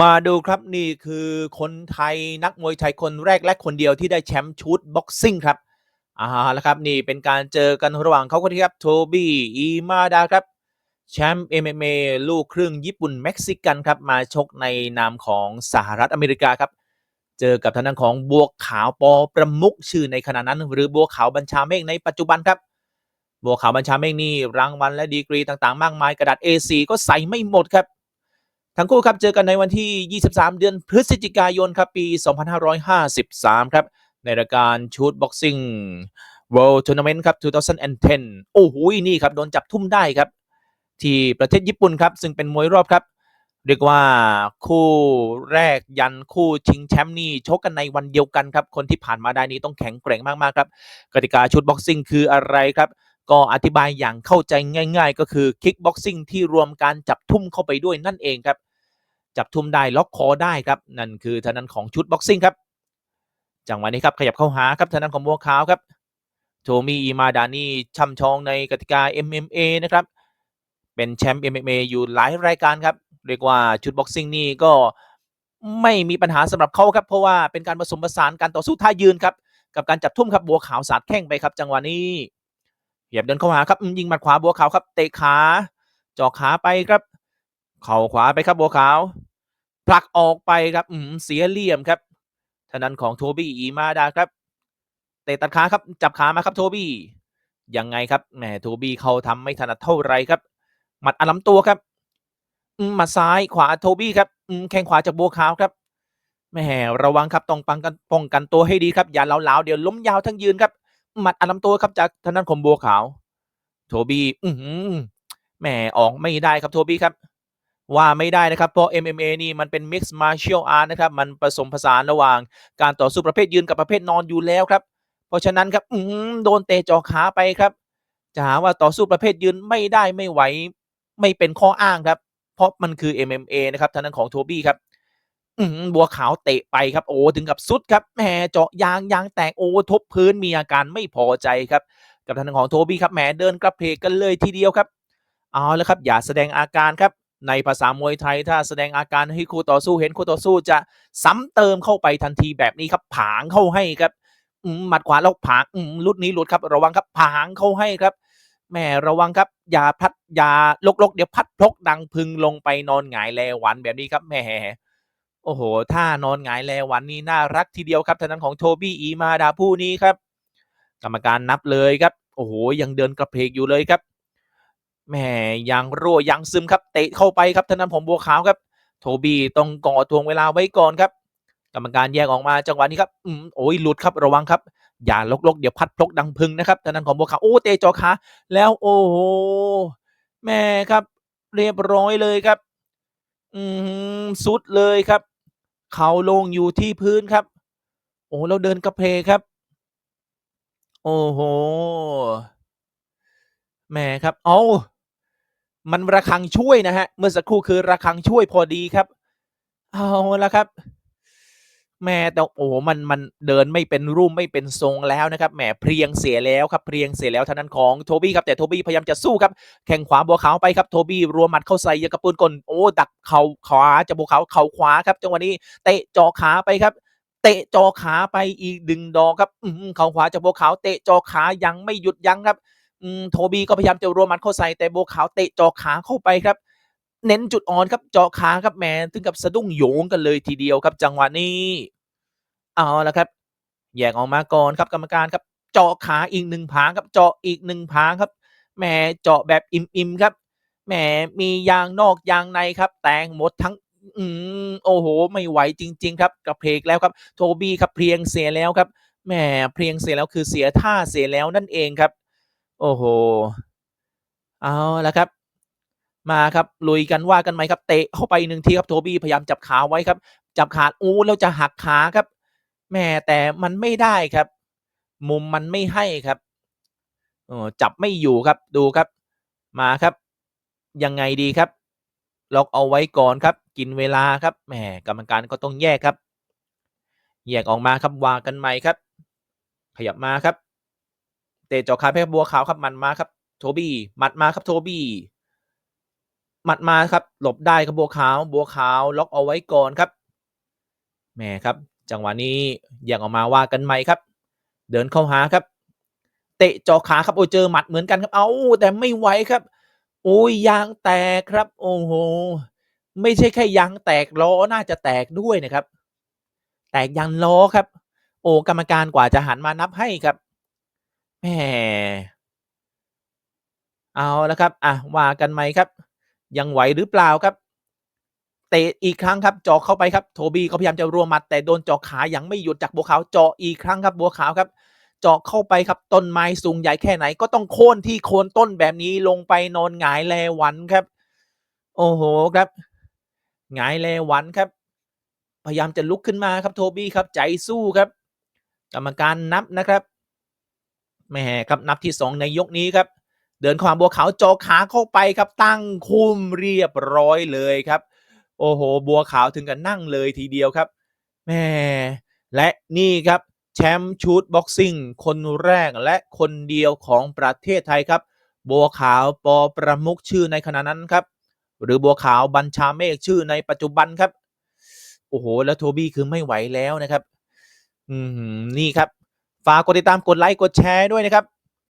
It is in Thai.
มาดูครับนี่คือคนไทยนักมวยไทยคนแรกและคนเดียวที่ได้แชมป์ชุดบ็อกซิ่งครับอ่าแล้วครับนี่เป็นการเจอกันระหว่างเขาคนที่ครับโทบี้อีมาดาครับแชมป์ MMA ลูกครึ่งญี่ปุ่นเม็กซิกันครับมาชกในนามของสหรัฐอเมริกาครับ เจอกับทางด้านของบัวขาวปอประมุกชื่อในขณะนั้น หรือบัวขาวบัญชาเมฆในปัจจุบันครับ บัวขาวบัญชาเมฆนี่รางวัลและดีกรีต่างๆ มากมายกระดาษ A4 ก็ใส่ไม่หมดครับ ทั้งคู่ครับเจอกันในวันที่ 23 เดือนพฤศจิกายนครับปี 2553 ครับ ในรายการชูดบ็อกซิ่ง World Tournament ครับ 2010 โอ้โห นี่ครับ โดนจับทุ่มได้ครับ ที่ประเทศญี่ปุ่นครับ ซึ่งเป็นมวยรอบครับ เรียกว่าคู่แรกยันคู่ชิงแชมป์นี่ชกกันในวันเดียวกันครับ คนที่ผ่านมาได้นี้ต้องแข็งแกร่งมาก ๆ ครับ กติกาชุดบ็อกซิ่งคืออะไรครับ ก็อธิบายอย่างเข้าใจง่าย ๆ ก็คือคิกบ็อกซิ่งที่รวมการจับทุ่มเข้าไปด้วยนั่นเองครับ จับทุ่มได้ล็อกคอได้ครับ นั่นคือทางนั้นของชุดบ็อกซิ่งครับ จังหวะนี้ครับขยับเข้าหาครับทางนั้นของบัวขาวครับ โทมี่อีมาดานี่ช่ำชองในกติกา MMA นะครับ เป็นแชมป์ MMA อยู่หลายรายการครับ เรียกว่าชุดบ็อกซิ่งนี่ก็ไม่มีปัญหาสำหรับเขาครับ เพราะว่าเป็นการผสมผสานการต่อสู้ท่ายืนครับ กับการจับทุ่มครับบัวขาวสาดแข้งไปครับ จังหวะนี้เหยียบเดินเข้าหาครับยิงหมัดขวาบัวขาวครับ เตะขาเจาะขาไปครับ เข่าขวาไปครับบัวขาว ผลักออกไปครับอืมเสียเหลี่ยมครับทางนั้นของโทบี้อีมาดาครับเตะตัดขาครับจับขามาครับโทบี้ยังไงครับแหมโทบี้เขาทำไม่ถนัดเท่าไรครับ หมัดอันลำตัวครับหมัดซ้ายขวาโทบี้ครับแข้งขวาจากบัวขาวครับแหมระวังครับต้องป้องกันป้องกันตัวให้ดีครับอย่าเหลาๆเดี๋ยวล้มยาวทั้งยืนครับหมัดอันลำตัวครับจากทางด้านของบัวขาว โทบี้อือหือแหมออกไม่ได้ครับโทบี้ครับ ว่าไม่ได้นะครับ เพราะ MMA นี่มันเป็น Mixed Martial Art นะครับ มันผสมผสานระหว่างการต่อสู้ประเภทยืนกับประเภทนอนอยู่แล้วครับ เพราะฉะนั้นครับโดนเตะเจอขาไปครับ จะหาว่าต่อสู้ประเภทยืนไม่ได้ไม่ไหวไม่เป็นข้ออ้างครับ เพราะมันคือ MMA นะครับทางด้านของโทบี้ครับบัวขาวเตะไปครับ โอ้ถึงกับสุดครับแหมเจาะยางยางแตกโอ้ทบพื้นมีอาการไม่พอใจครับ กับทางด้านของโทบี้ครับแหมเดินกระเพกกันเลยทีเดียวครับ เอาแล้วครับ อย่าแสดงอาการครับ ในภาษามวยไทยถ้าแสดงอาการให้คู่ต่อสู้เห็นคู่ต่อสู้จะซ้ำเติมเข้าไปทันทีแบบนี้ครับ ผางเข้าให้ครับหมัดขวาแล้วผางลุดนี้หลุดครับ ระวังครับผางเข้าให้ครับแหมระวังครับอย่าพัดอย่าลกลกเดี๋ยวพัดพลกดังพึงลงไปนอนหงายแลหวันแบบนี้ครับแหมโอ้โหท่านอนหงายแลหวันนี่น่ารักทีเดียวครับทางนั้นของโทบี้อีมาดาผู้นี้ครับ กรรมการนับเลยครับ โอ้โหยังเดินกระเพกอยู่เลยครับ แหมยังรั่วยังซึมครับเตะเข้าไปครับทางนั้นผมบัวขาวครับ โทบี้ต้องก่อทวงเวลาไว้ก่อนครับ กรรมการแยกออกมาจังหวะนี้ครับอืมโอ้ยหลุดครับระวังครับ อย่าลกลกเดี๋ยวพัดพลกดังพึงนะครับทางนั้นของบัวขาวโอ้เตะจอขาแล้วโอ้โหแม่ครับ เรียบร้อยเลยครับ อืมสุดเลยครับ เขาลงอยู่ที่พื้นครับ โอ้แล้วเดินกระเพครับ โอ้โหแหมครับ เอา มันระคังช่วยนะฮะ เมื่อสักครู่คือระคังช่วยพอดีครับ เอาละครับแม่แต่โอ้โหมันมันเดินไม่เป็นรูปไม่เป็นทรงแล้วนะครับแหมเพรียงเสียแล้วครับเพรียงเสียแล้วทางนั้นของโทบี้ครับแต่โทบี้พยายามจะสู้ครับแข่งขวาบัวขาวไปครับโทบี้รัวหมัดเข้าใส่ยกระปืนกลโอ้ดักเข่าขวาจะบัวขาวเข่าขวาครับจังหวะนี้เตะจ่อขาไปครับเตะจอขาไปอีกดึงดอกครับเข่าขวาจาบัวขาวเตะจอขายังไม่หยุดยั้งครับ โทบี้ก็พยายามจะรัวหมัดเข้าใส่แต่โบขาวเตะจอขาเข้าไปครับ เน้นจุดอ่อนครับจาะขาครับแหมถึงกับสะดุ้งโยงกันเลยทีเดียวครับจังหวะนี้เอาละครับ แยกออกมาก่อนครับกรรมการครับ เจาะขาอีกหนึ่งผางครับเจาะอีกหนึ่งผางครับแหมเจาะแบบอิ่มๆครับแหมมียางนอกยางในครับ แตงหมดทั้งอืมโอ้โห ไม่ไหวจริง ๆ ครับกระเพกแล้วครับ โทบี้ครับเพียงเสียแล้วครับแหมเพียงเสียแล้วคือเสียท่าเสียแล้วนั่นเองครับ โอ้โห เอาละครับ มาครับลุยกันว่ากันไหมครับ เตะเข้าไปหนึ่งทีครับโทบี้พยายามจับขาไว้ครับ จับขาอู้แล้วจะหักขาครับแม่แต่มันไม่ได้ครับ มุมมันไม่ให้ครับอจับไม่อยู่ครับดูครับ มาครับ ยังไงดีครับ ล็อกเอาไว้ก่อนครับ กินเวลาครับแหมกรรมการก็ต้องแยกครับ แยกออกมาครับวางกันใหม่ครับ ขยับมาครับ เตะจาะขาเพชรบัวขาวครับมันมาครับ โทบี้หมัดมาครับโทบี้หมัดมาครับ หลบได้ครับบัวขาวบัวขาวล็อกเอาไว้ก่อนครับแหมครับ จังหวะนี้ย่งออกมาว่ากันใหม่ครับ เดินเข้าหาครับ เตะเจอขาครับโอ้เจอหมัดเหมือนกันครับ เอาแต่ไม่ไหวครับโอ้ยยางแตกครับ โอ้โหไม่ใช่แค่ยางแตกล้อน่าจะแตกด้วยนะครับ แตกยางล้อครับ โอ้กรรมการกว่าจะหันมานับให้ครับ แหม เอาแล้วครับ อะ ว่ากันไหมครับ ยังไหวหรือเปล่าครับ เตะอีกครั้งครับ เจาะเข้าไปครับ โทบี้ก็พยายามจะรวมหมัด แต่โดนเจาะขาอยังไม่หยุดจากบัวขาว เจาะอีกครั้งครับบัวขาวครับ เจาะเข้าไปครับ ต้นไม้สูงใหญ่แค่ไหน ก็ต้องโค่นที่โคนต้นแบบนี้ลงไปนอนหงายแลหวันครับ โอ้โหครับหงายแลหวันครับ พยายามจะลุกขึ้นมาครับโทบี้ครับ ใจสู้ครับ กรรมการนับนะครับ แม่ครับนับที่สองในยกนี้ครับ เดินความบัวขาวจาะขาเข้าไปครับตั้งคุมเรียบร้อยเลยครับ โอ้โห บัวขาวถึงกับนั่งเลยทีเดียวครับแม่และนี่ครับแชมป์ชุดบ็อกซิ่งคนแรกและคนเดียวของประเทศไทยครับ บัวขาวปอประมุกชื่อในขณะนั้นครับ หรือบัวขาวบัญชาเมฆชื่อในปัจจุบันครับ โอ้โห แล้วโทบี้คือไม่ไหวแล้วนะครับ อืมนี่ครับ ฝากกดติดตามกดไลค์กดแชร์ด้วยนะครับ